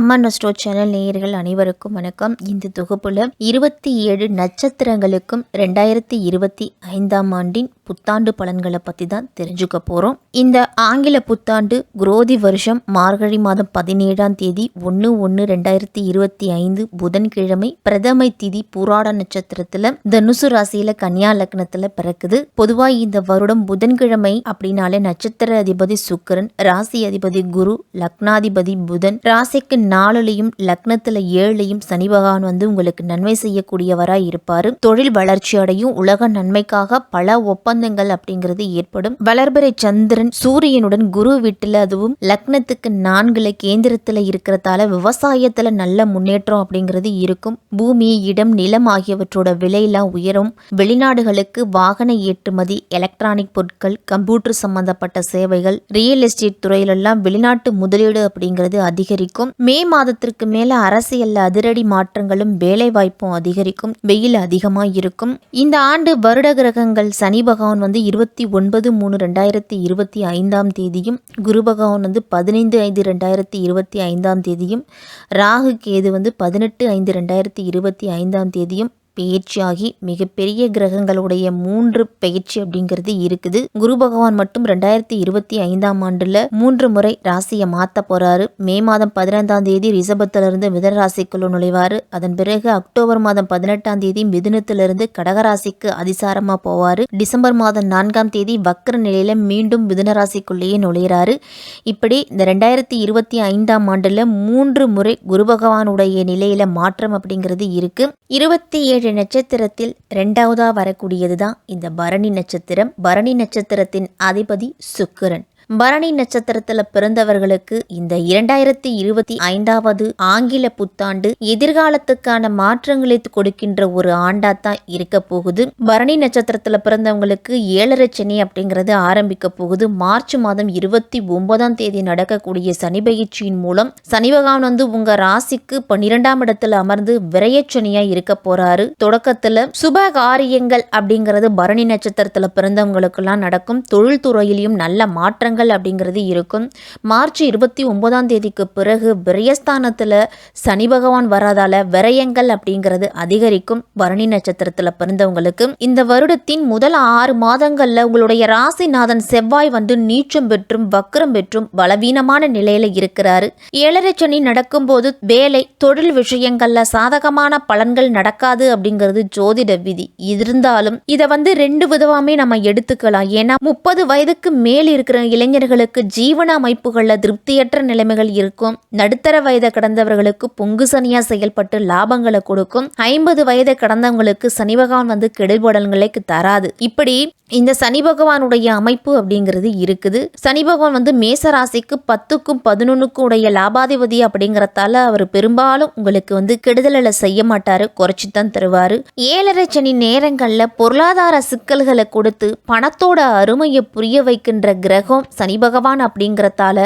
அம்மா நஸ்டோ சேனல் நேயர்கள் அனைவருக்கும் வணக்கம். இந்த தொகுப்புல இருபத்தி ஏழு நட்சத்திரங்களுக்கும் ரெண்டாயிரத்தி இருபத்தி ஐந்தாம் ஆண்டின் புத்தாண்டு பலன்களை பற்றி தான் தெரிஞ்சுக்க போகிறோம் இந்த ஆங்கில புத்தாண்டு குரோதி வருஷம் மார்கழி மாதம் பதினேழாம் தேதி ஒன்று ஒன்று ரெண்டாயிரத்தி இருபத்தி ஐந்து புதன்கிழமை பிரதமை திதி புராட நட்சத்திரத்தில் தனுசு ராசியில் கன்னியா லக்னத்தில் பிறக்குது. பொதுவாக இந்த வருடம் புதன்கிழமை அப்படின்னாலே நட்சத்திர அதிபதி சுக்கரன் ராசி அதிபதி குரு லக்னாதிபதி புதன் ராசிக்கு நாலுலையும் லக்னத்துல ஏழுலையும் சனி பகவான் வந்து உங்களுக்கு நன்மை செய்யக்கூடியவராய் இருப்பாரு. தொழில் வளர்ச்சி அடையும் உலக நன்மைக்காக பல ஒப்பந்தங்கள் அப்படிங்கிறது ஏற்படும். வளர்பிறை சந்திரன் சூரியனுடன் குரு வீட்டுல அதுவும் லக்னத்துக்கு நான்குல கேந்திரத்துல இருக்கிறதால விவசாயத்துல நல்ல முன்னேற்றம் அப்படிங்கிறது இருக்கும். பூமி இடம் நிலம் ஆகியவற்றோட விலையெல்லாம் உயரும். வெளிநாடுகளுக்கு வாகன ஏற்றுமதி எலக்ட்ரானிக் பொருட்கள் கம்ப்யூட்டர் சம்பந்தப்பட்ட சேவைகள் ரியல் எஸ்டேட் துறையிலெல்லாம் வெளிநாட்டு முதலீடு அப்படிங்கிறது அதிகரிக்கும். மே மாதத்திற்கு மேல அரசியல் அதிரடி மாற்றங்களும் வேலைவாய்ப்பும் அதிகரிக்கும் வெயில் அதிகமாக இருக்கும் இந்த ஆண்டு வருட கிரகங்கள் சனி பகவான் வந்து இருபத்தி ஒன்பது மூணு ரெண்டாயிரத்தி இருபத்தி ஐந்தாம் தேதியும் குரு பகவான் வந்து பதினைந்து ஐந்து ரெண்டாயிரத்தி இருபத்தி ஐந்தாம் தேதியும் ராகு கேது வந்து பதினெட்டு ஐந்து ரெண்டாயிரத்தி இருபத்தி ஐந்தாம் தேதியும் பெயர்ச்சியாகி மிகப்பெரிய கிரகங்களுடைய மூன்று பெயர்ச்சி அப்படிங்கிறது இருக்குது. குரு பகவான் மட்டும் ரெண்டாயிரத்தி இருபத்தி ஐந்தாம் ஆண்டுல மூன்று முறை ராசியை மாத்த போறாரு. மே மாதம் பதினைந்தாம் தேதி ரிசபத்திலிருந்து மிதன ராசிக்குள்ள நுழைவாரு. அதன் பிறகு அக்டோபர் மாதம் பதினெட்டாம் தேதி மிதுனத்திலிருந்து கடகராசிக்கு அதிசாரமா போவாரு. டிசம்பர் மாதம் நான்காம் தேதி வக்ர நிலையில மீண்டும் மிதுன ராசிக்குள்ளேயே நுழையிறாரு. இப்படி இந்த ரெண்டாயிரத்தி இருபத்தி ஐந்தாம் ஆண்டுல மூன்று முறை குரு பகவானுடைய நிலையில மாற்றம் அப்படிங்கிறது இருக்கு. இருபத்தி ஏழு நட்சத்திரத்தில் ரெண்டாவதா வரக்கூடியது தான் இந்த பரணி நட்சத்திரம். பரணி நட்சத்திரத்தின் அதிபதி சுக்கிரன். பரணி நட்சத்திரத்தில் பிறந்தவர்களுக்கு இந்த இரண்டாயிரத்தி இருபத்தி ஐந்தாவது ஆங்கில புத்தாண்டு எதிர்காலத்துக்கான மாற்றங்களை கொடுக்கின்ற ஒரு ஆண்டா தான் இருக்க போகுது. பரணி நட்சத்திரத்தில் பிறந்தவங்களுக்கு ஏழரை சனி அப்படிங்கிறது ஆரம்பிக்க போகுது. மார்ச் மாதம் இருபத்தி ஒன்பதாம் தேதி நடக்கக்கூடிய சனி பயிற்சியின் மூலம் சனி பகவான் வந்து உங்க ராசிக்கு பன்னிரெண்டாம் இடத்துல அமர்ந்து விரையச்சனியா இருக்க போறாரு. தொடக்கத்துல சுப காரியங்கள் அப்படிங்கிறது பரணி நட்சத்திரத்துல பிறந்தவங்களுக்கெல்லாம் நடக்கும். தொழில்துறையிலையும் நல்ல மாற்றங்கள் பலன்கள் அப்படிங்கிறது இருக்கும். மார்ச் இருபத்தி ஒன்பதாம் தேதிக்கு பிறகு விரயஸ்தானத்தில் சனி பகவான் வராதால விரயங்கள் அப்படிங்கிறது அதிகரிக்கும். பரணி நட்சத்திரத்தில் பிறந்தவங்களுக்கு இந்த வருடத்தின் முதல் ஆறு மாதங்களில் உங்களுடைய ராசிநாதன் செவ்வாய் வந்து நீச்சம் பெற்றும் வக்ரம் பெற்றும் பலவீனமான நிலையில இருக்கிறாரு. ஏழரை சனி நடக்கும்போது வேலை தொழில் விஷயங்கள்ல சாதகமான பலன்கள் நடக்காது அப்படிங்கிறது ஜோதிட விதி. இருந்தாலும் இதை வந்து ரெண்டு விதமாமே நம்ம எடுத்துக்கலாம். ஏன்னா முப்பது வயதுக்கு மேல் இருக்கிற இளைஞர் இளைஞர்களுக்கு ஜீவன அமைப்புகளில் திருப்தியற்ற நிலைமைகள் இருக்கும். நடுத்தர வயதை கடந்தவர்களுக்கு பொங்கு சனியா செயல்பட்டு லாபங்களை கொடுக்கும். ஐம்பது வயதை கடந்தவங்களுக்கு சனி பகவான் வந்து கெடுபடல்களை தராது. இப்படி இந்த சனி பகவானுடைய அமைப்பு அப்படிங்கிறது இருக்குது. சனி பகவான் வந்து மேச ராசிக்கு பத்துக்கும் பதினொன்னுக்கும் உடைய லாபாதிபதி அப்படிங்கிறதால அவர் பெரும்பாலும் உங்களுக்கு வந்து கெடுதலை செய்ய மாட்டாரு குறைச்சி தான் தருவாரு. ஏழரை சனி நேரங்களில் பொருளாதார சிக்கல்களை கொடுத்து பணத்தோட அருமையை புரிய வைக்கின்ற கிரகம் சனி பகவான் அப்படிங்கிறதால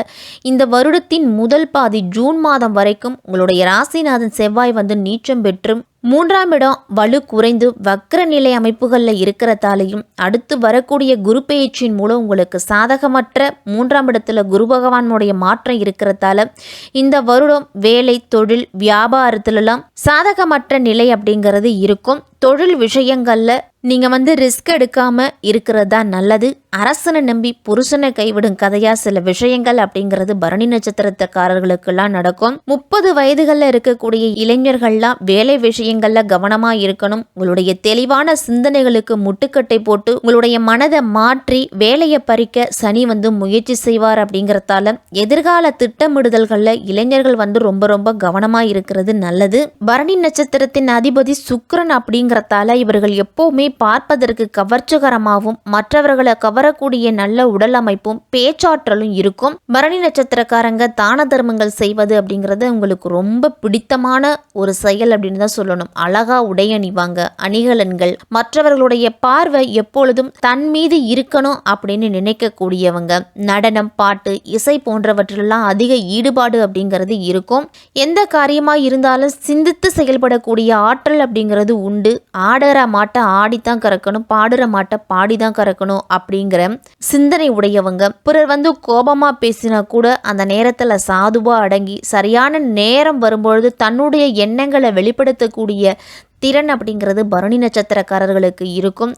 இந்த வருடத்தின் முதல் பாதி ஜூன் மாதம் வரைக்கும் உங்களுடைய ராசிநாதன் செவ்வாய் வந்து நீச்சம் பெற்றும் மூன்றாம் இடம் வலு குறைந்து வக்ர நிலை அமைப்புகளில் இருக்கிறதாலையும் அடுத்து வரக்கூடிய குரு பெயர்ச்சியின் மூலம் உங்களுக்கு சாதகமற்ற மூன்றாம் இடத்துல குரு பகவானுடைய மாற்றம் இருக்கிறதால இந்த வருடம் வேலை தொழில் வியாபாரத்திலலாம் சாதகமற்ற நிலை அப்படிங்கிறது இருக்கும். தொழில் விஷயங்களில் நீங்கள் வந்து ரிஸ்க் எடுக்காமல் இருக்கிறது தான் நல்லது. அரசனை நம்பி புருஷனை கைவிடும் கதையாக சில விஷயங்கள் அப்படிங்கிறது பரணி நட்சத்திரத்துக்காரர்களுக்கெல்லாம் நடக்கும். முப்பது வயதுகளில் இருக்கக்கூடிய இளைஞர்கள்லாம் வேலை விஷயம் விஷயங்களில் கவனமாக இருக்கணும். உங்களுடைய தெளிவான சிந்தனைகளுக்கு முட்டுக்கட்டை போட்டு உங்களுடைய மனதை மாற்றி வேலையை பறிக்க சனி வந்து முயற்சி செய்வார் அப்படிங்கிறதால எதிர்கால திட்டமிடுதல்களில் இளைஞர்கள் வந்து ரொம்ப ரொம்ப கவனமாக இருக்கிறது நல்லது. பரணி நட்சத்திரத்தின் அதிபதி சுக்கரன் அப்படிங்கிறதால இவர்கள் எப்போவுமே பார்ப்பதற்கு கவர்ச்சிகரமாகவும் மற்றவர்களை கவரக்கூடிய நல்ல உடல் அமைப்பும் பேச்சாற்றலும் இருக்கும். பரணி நட்சத்திரக்காரங்க தான தர்மங்கள் செய்வது அப்படிங்கிறது உங்களுக்கு ரொம்ப பிடித்தமான ஒரு செயல் அப்படின்னு தான் சொல்லணும். அழகா உடையணிவாங்க அணிகலன்கள். மற்றவர்களுடைய பார்வை எப்பொழுதும் தன் மீது இருக்கணும் அப்படின்னு நினைக்கக்கூடியவங்க. நடனம் பாட்டு இசை போன்றவற்றிலெல்லாம் அதிக ஈடுபாடு அப்படிங்கிறது இருக்கும். எந்த காரியமாக இருந்தாலும் சிந்தித்து செயல்படக்கூடிய ஆற்றல் அப்படிங்கிறது உண்டு. ஆடுற மாட்டை ஆடித்தான் கறக்கணும் பாடுற மாட்டை பாடி தான் கறக்கணும் அப்படிங்கிற சிந்தனை உடையவங்க. பிறர் வந்து கோபமா பேசினா கூட அந்த நேரத்துல சாதுவா அடங்கி சரியான நேரம் வரும்பொழுது தன்னுடைய எண்ணங்களை வெளிப்படுத்தக்கூடிய 也 திறன் அப்படிங்கிறது பரணி நட்சத்திரக்காரர்களுக்கு இருக்கும்.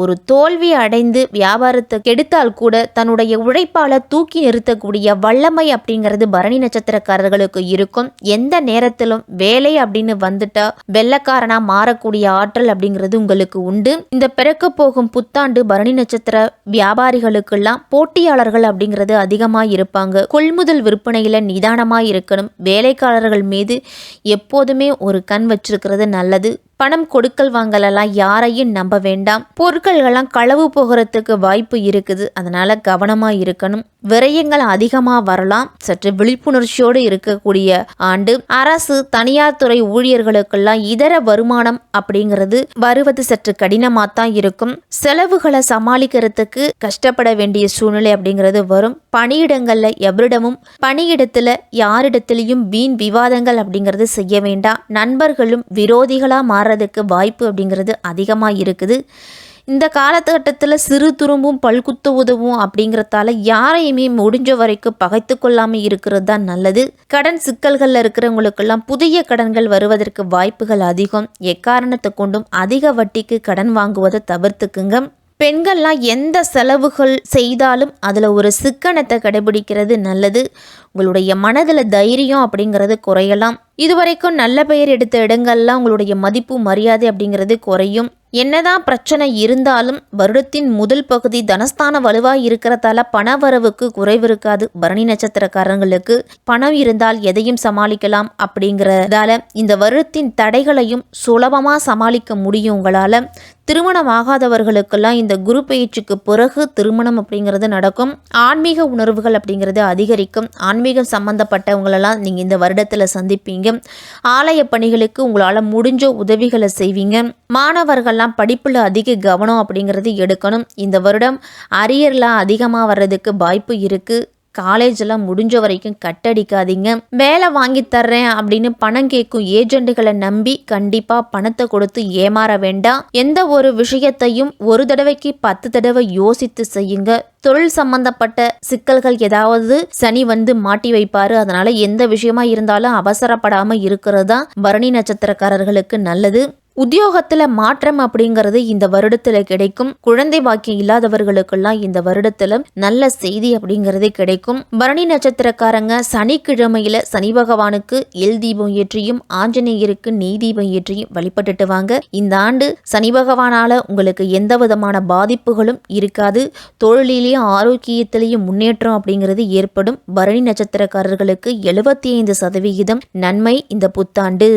ஒரு தோல்வி அடைந்து வியாபாரத்தை கெடுத்தால் கூட தன்னுடைய உழைப்பால தூக்கி நிறுத்தக்கூடிய வல்லமை அப்படிங்கிறது பரணி நட்சத்திரக்காரர்களுக்கு இருக்கும். எந்த நேரத்திலும் வேலை அப்படின்னு வந்துட்டா வெள்ளக்காரனா மாறக்கூடிய ஆற்றல் அப்படிங்கிறது உங்களுக்கு உண்டு. இந்த பிறக்க போகும் புத்தாண்டு பரணி நட்சத்திர வியாபாரிகளுக்கெல்லாம் போட்டியாளர்கள் அப்படிங்கிறது அதிகமாக இருப்பாங்க. கொள்முதல் விற்பனையில் நிதானமாக இருக்கணும். வேலைக்காரர்கள் மீது எப்போதுமே ஒரு கண் வச்சிருக்கிறது நல்லது. பணம் கொடுக்கல் வாங்கலெல்லாம் யாரையும் நம்ப வேண்டாம். பொருட்கள்கள்லாம் களவு போகிறதுக்கு வாய்ப்பு இருக்குது. அதனால கவனமா இருக்கணும். விரயங்கள் அதிகமாக வரலாம். சற்று விழிப்புணர்ச்சியோடு இருக்கக்கூடிய ஆண்டு. அரசு தனியார் துறை ஊழியர்களுக்கெல்லாம் இதர வருமானம் அப்படிங்கிறது வருவது சற்று கடினமாக தான் இருக்கும். செலவுகளை சமாளிக்கிறதுக்கு கஷ்டப்பட வேண்டிய சூழ்நிலை அப்படிங்கிறது வரும். பணியிடங்களில் எவரிடமும் பணியிடத்தில் யாரிடத்திலையும் வீண் விவாதங்கள் அப்படிங்கிறது செய்ய வேண்டாம். நண்பர்களும் விரோதிகளாக மாற மாறுறதுக்கு வாய்ப்பு அப்படிங்கிறது அதிகமாக இருக்குது. இந்த காலகட்டத்தில் சிறு துரும்பும் பல்குத்து உதவும் அப்படிங்கிறதால யாரையுமே முடிஞ்ச வரைக்கும் பகைத்து கொள்ளாமல் இருக்கிறது தான் நல்லது. கடன் சிக்கல்களில் இருக்கிறவங்களுக்கெல்லாம் புதிய கடன்கள் வருவதற்கு வாய்ப்புகள் அதிகம். எக்காரணத்தை கொண்டும் அதிக வட்டிக்கு கடன் வாங்குவதை தவிர்த்துக்குங்க. பெண்கள்லாம் எந்த செலவுகள் செய்தாலும் அதில் ஒரு சிக்கனத்தை கடைபிடிக்கிறது நல்லது. உங்களுடைய மனதில் தைரியம் அப்படிங்கிறது குறையலாம். இதுவரைக்கும் நல்ல பெயர் எடுத்த இடங்கள்லாம் உங்களுடைய மதிப்பு மரியாதை அப்படிங்கிறது குறையும். என்னதான் பிரச்சனை இருந்தாலும் வருடத்தின் முதல் பகுதி தனஸ்தான வலுவாக இருக்கிறதால பண வரவுக்கு குறைவு இருக்காது. பரணி நட்சத்திரக்காரங்களுக்கு பணம் இருந்தால் எதையும் சமாளிக்கலாம் அப்படிங்கிறதால இந்த வருடத்தின் தடைகளையும் சுலபமாக சமாளிக்க முடியும் உங்களால். திருமணம் ஆகாதவர்களுக்கெல்லாம் இந்த குரு பயிற்சிக்கு பிறகு திருமணம் அப்படிங்கிறது நடக்கும். ஆன்மீக உணர்வுகள் அப்படிங்கிறது அதிகரிக்கும். ஆன்மீகம் சம்பந்தப்பட்டவங்களெல்லாம் நீங்கள் இந்த வருடத்தில் சந்திப்பீங்க. ஆலய பணிகளுக்கு உங்களால் முடிஞ்ச உதவிகளை செய்வீங்க. மாணவர்கள்லாம் படிப்பில் அதிக கவனம் அப்படிங்கிறது எடுக்கணும். இந்த வருடம் அரியர்லாம் அதிகமாக வர்றதுக்கு வாய்ப்பு இருக்குது காலேஜெல்லாம் முடிஞ்ச வரைக்கும் கட்டடிக்காதீங்க. வேலை வாங்கி தர்றேன் அப்படின்னு பணம் கேட்கும் ஏஜென்ட்டுகளை நம்பி கண்டிப்பாக பணத்தை கொடுத்து ஏமாற வேண்டாம். எந்த ஒரு விஷயத்தையும் ஒரு தடவைக்கு பத்து தடவை யோசித்து செய்யுங்க. தொழில் சம்பந்தப்பட்ட சிக்கல்கள் ஏதாவது சனி வந்து மாட்டி வைப்பாரு. அதனால எந்த விஷயமா இருந்தாலும் அவசரப்படாம இருக்கிறது தான் பரணி நட்சத்திரக்காரர்களுக்கு நல்லது. உத்தியோகத்தில் மாற்றம் அப்படிங்கிறது இந்த வருடத்தில் கிடைக்கும். குழந்தை பாக்கியம் இல்லாதவர்களுக்கெல்லாம் இந்த வருடத்தில் நல்ல செய்தி அப்படிங்கிறது கிடைக்கும். பரணி நட்சத்திரக்காரங்க சனிக்கிழமையில சனி பகவானுக்கு எல் தீபம் ஏற்றியும் ஆஞ்சநேயருக்கு நெய் தீபம் ஏற்றியும் வழிபட்டுட்டு வாங்க இந்த ஆண்டு சனி பகவானால உங்களுக்கு எந்த விதமான பாதிப்புகளும் இருக்காது. தொழிலையும் ஆரோக்கியத்திலையும் முன்னேற்றம் அப்படிங்கிறது ஏற்படும். பரணி நட்சத்திரக்காரர்களுக்கு எழுபத்தி ஐந்து சதவிகிதம் நன்மை இந்த புத்தாண்டு.